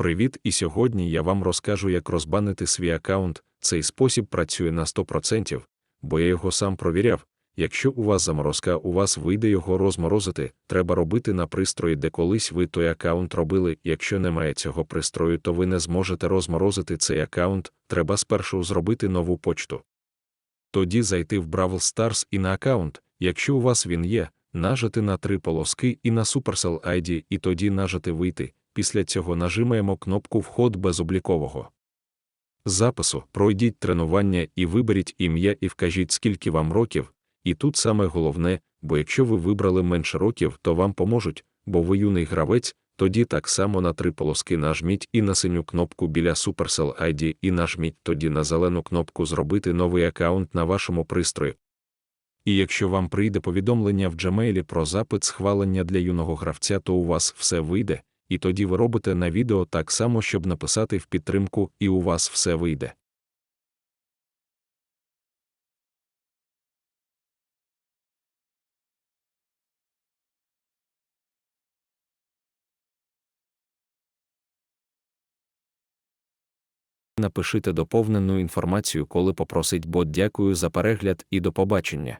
Привіт, і сьогодні я вам розкажу, як розбанити свій аккаунт. Цей спосіб працює на 100%, бо я його сам провіряв. Якщо у вас заморозка, у вас вийде його розморозити, треба робити на пристрої, де колись ви той аккаунт робили. Якщо немає цього пристрою, то ви не зможете розморозити цей аккаунт, треба спершу зробити нову почту. Тоді зайти в Brawl Stars і на аккаунт, якщо у вас він є, нажати на три полоски і на Supercell ID, і тоді нажати вийти. Після цього нажимаємо кнопку Вход безоблікового запису, пройдіть тренування і виберіть ім'я і вкажіть, скільки вам років. І тут саме головне, бо якщо ви вибрали менше років, то вам поможуть, бо ви юний гравець, тоді так само на три полоски нажміть і на синю кнопку біля Supercell ID і нажміть тоді на зелену кнопку Зробити новий аккаунт на вашому пристрої. І якщо вам прийде повідомлення в Gmail про запит схвалення для юного гравця, то у вас все вийде, і тоді ви робите на відео так само, щоб написати в підтримку, і у вас все вийде. Напишите доповнену інформацію, коли попросить бот. Дякую за перегляд і до побачення.